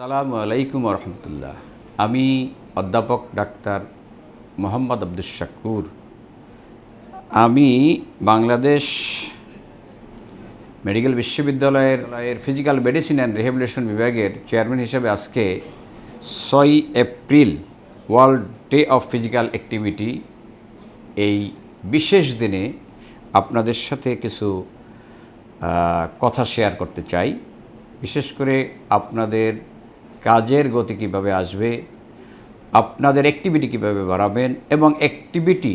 সালামু আলাইকুম রহমতুল্লাহ। আমি অধ্যাপক ডাক্তার মোহাম্মদ আব্দুল শাকুর। আমি বাংলাদেশ মেডিকেল বিশ্ববিদ্যালয়ের ফিজিক্যাল মেডিসিন অ্যান্ড রিহ্যাবিলিটেশন বিভাগের চেয়ারম্যান হিসেবে আজকে ছয় April world day of physical activity, এই বিশেষ দিনে আপনাদের সাথে কিছু কথা শেয়ার করতে চাই। বিশেষ করে আপনাদের কাজের গতি কীভাবে আসবে, আপনাদের অ্যাক্টিভিটি কীভাবে বাড়াবেন এবং অ্যাক্টিভিটি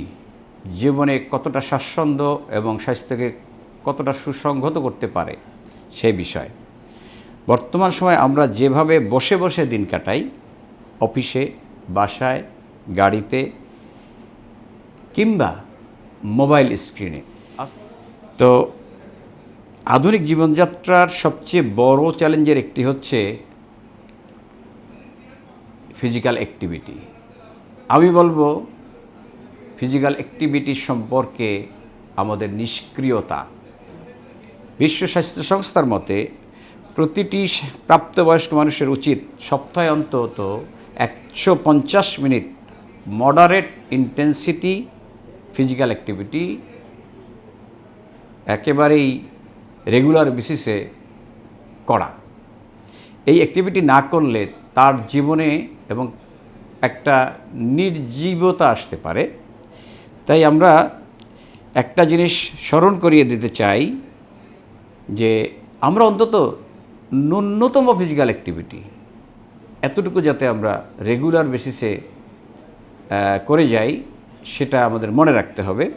জীবনে কতটা স্বাচ্ছন্দ্য এবং স্বাস্থ্যকে কতটা সুসংহত করতে পারে সেই বিষয়। বর্তমান সময় আমরা যেভাবে বসে বসে দিন কাটাই, অফিসে, বাসায়, গাড়িতে কিংবা মোবাইল স্ক্রিনে। তো আধুনিক জীবনযাত্রার সবচেয়ে বড় চ্যালেঞ্জের একটি হচ্ছে ফিজিক্যাল অ্যাক্টিভিটি আমি বলব ফিজিক্যাল অ্যাক্টিভিটি সম্পর্কে আমাদের নিষ্ক্রিয়তা। বিশ্ব স্বাস্থ্য সংস্থার মতে, প্রতিটি প্রাপ্তবয়স্ক মানুষের উচিত সপ্তাহে অন্তত একশো পঞ্চাশ minute moderate intensity physical activity একেবারেই রেগুলার বেসিসে করা। এই অ্যাক্টিভিটি না করলে তার জীবনে এবং একটা নির্জীবতা আসতে পারে। তাই আমরা একটা জিনিস স্মরণ করিয়ে দিতে চাই যে আমরা অন্তত ন্যূনতম ফিজিক্যাল অ্যাক্টিভিটি এতটুকু যাতে আমরা রেগুলার বেসিসে করে যাই সেটা আমাদের মনে রাখতে হবে।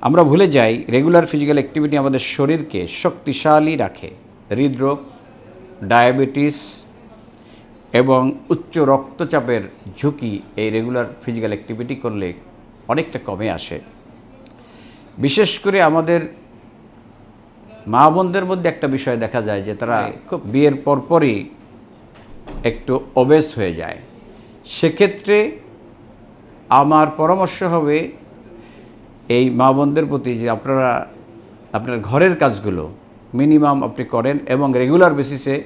আমরা ভুলে যাই রেগুলার ফিজিক্যাল অ্যাক্টিভিটি আমাদের শরীরকে শক্তিশালী রাখে। হৃদরোগ ডায়াবেটিস এবং উচ্চ রক্তচাপের ঝুঁকি এই রেগুলার ফিজিক্যাল অ্যাক্টিভিটি করলে অনেকটা কমে আসে। বিশেষ করে আমাদের মা বোনদের মধ্যে একটা বিষয় দেখা যায় যে তারা খুব বিয়ের পরপরই একটু অবেস হয়ে যায়। সেক্ষেত্রে আমার পরামর্শ হবে এই মা বোনদের প্রতি যে আপনারা আপনার ঘরের কাজগুলো মিনিমাম আপনি করেন এবং রেগুলার বেসিসে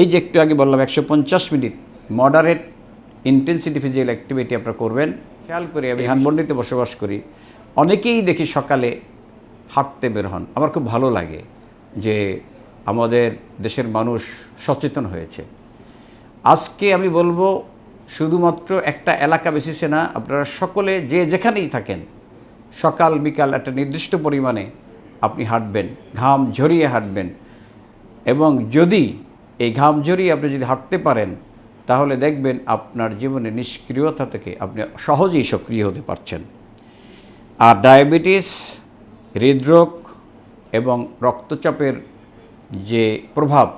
এই যে একটু আগে বললাম একশো পঞ্চাশ minute moderate intensity physical activity আপনারা করবেন। খেয়াল করি আমি ধানমন্ডিতে বসবাস করি। অনেকেই দেখি সকালে হাঁটতে বের হন। আমার খুব ভালো লাগে যে আমাদের দেশের মানুষ সচেতন হয়েছে। আজকে আমি বলব শুধুমাত্র একটা এলাকা বেসিসে না আপনারা সকলে যে যেখানেই থাকেন সকাল বিকাল একটা নির্দিষ্ট পরিমাণে আপনি হাঁটবেন ঘাম ঝরিয়ে হাঁটবেন। এবং যদি এই ঘাম ঝরিয়ে আপনি যদি হাঁটতে পারেন, তাহলে দেখবেন আপনার জীবনে নিষ্ক্রিয়তা থেকে আপনি সহজেই সক্রিয় হতে পারছেন। আর ডায়াবেটিস, হৃদরোগ এবং রক্তচাপের যে প্রভাব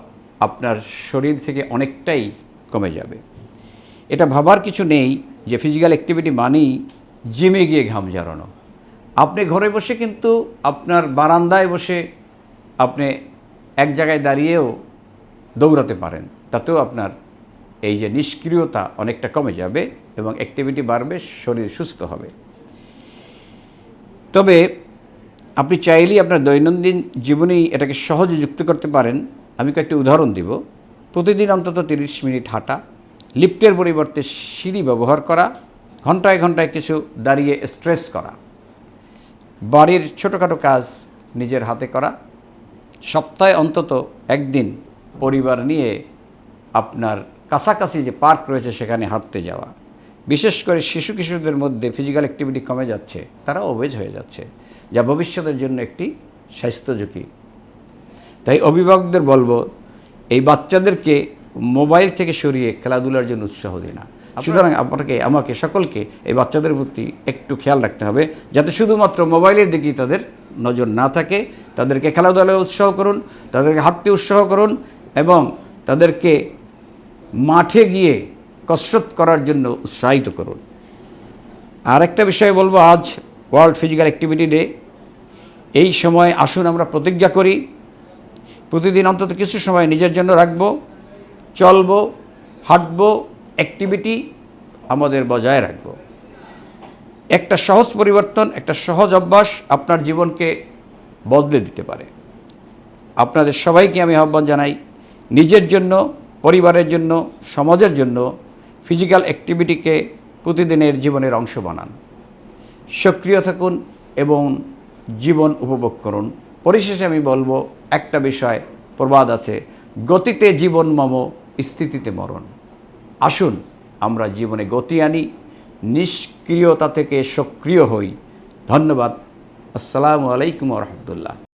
আপনার শরীর থেকে অনেকটাই কমে যাবে। এটা ভাবার কিছু নেই যে ফিজিক্যাল অ্যাক্টিভিটি মানেই জিমে গিয়ে ঘাম ঝরানো। আপনি ঘরে বসে কিন্তু আপনার বারান্দায় বসে আপনি এক জায়গায় দাঁড়িয়েও দৌড়াতে পারেন, তাতেও আপনার এই যে নিষ্ক্রিয়তা অনেকটা কমে যাবে এবং অ্যাক্টিভিটি বাড়বে, শরীর সুস্থ হবে। তবে আপনি চাইলেই আপনার দৈনন্দিন জীবনেই এটাকে সহজে যুক্ত করতে পারেন। আমি কয়েকটি উদাহরণ দিব। প্রতিদিন অন্তত তিরিশ মিনিট হাঁটা, লিফটের পরিবর্তে সিঁড়ি ব্যবহার করা, ঘন্টায় ঘন্টায় কিছু দাঁড়িয়ে স্ট্রেস করা, বাড়ির ছোটোখাটো কাজ নিজের হাতে করা, সপ্তাহে অন্তত একদিন পরিবার নিয়ে আপনার কাছাকাছি যে পার্ক রয়েছে সেখানে হাঁটতে যাওয়া। বিশেষ করে শিশু কিশোরদের মধ্যে ফিজিক্যাল অ্যাক্টিভিটি কমে যাচ্ছে তারা ওবেজ হয়ে যাচ্ছে যা ভবিষ্যতের জন্য একটি স্বাস্থ্য ঝুঁকি। তাই অভিভাবকদের বলব এই বাচ্চাদেরকে মোবাইল থেকে সরিয়ে খেলাধুলার জন্য উৎসাহ দিই না। সুতরাং আপনাকে আমাকে সকলকে এই বাচ্চাদের প্রতি একটু খেয়াল রাখতে হবে যাতে শুধুমাত্র মোবাইলের দিকেই তাদের নজর না থাকে। তাদেরকে খেলাধুলায় উৎসাহ করুন তাদেরকে হাঁটতে উৎসাহ করুন এবং তাদেরকে মাঠে গিয়ে কসরত করার জন্য উৎসাহিত করুন। আর একটা বিষয় বলব, আজ ওয়ার্ল্ড ফিজিক্যাল অ্যাক্টিভিটি ডে এই সময় আসুন, আমরা প্রতিজ্ঞা করি, প্রতিদিন অন্তত কিছু সময় নিজের জন্য রাখব, চলবো, হাঁটবো অ্যাক্টিভিটি আমাদের বজায় রাখব। একটা সহজ পরিবর্তন, একটা সহজ অভ্যাস আপনার জীবনকে বদলে দিতে পারে। আপনাদের সবাইকে আমি আহ্বান জানাই নিজের জন্য, পরিবারের জন্য, সমাজের জন্য ফিজিক্যাল অ্যাক্টিভিটিকে প্রতিদিনের জীবনের অংশ বানান। সক্রিয় থাকুন এবং জীবন উপভোগ করুন। পরিশেষে আমি বলব, একটা বিষয় প্রবাদ আছে, গতিতে জীবন মম, স্থিতিতে মরণ। আসুন, আমরা জীবনে গতি আনি, নিষ্ক্রিয়তা থেকে সক্রিয় হই। ধন্যবাদ। আসসালামু আলাইকুম রহমতুল্লাহ।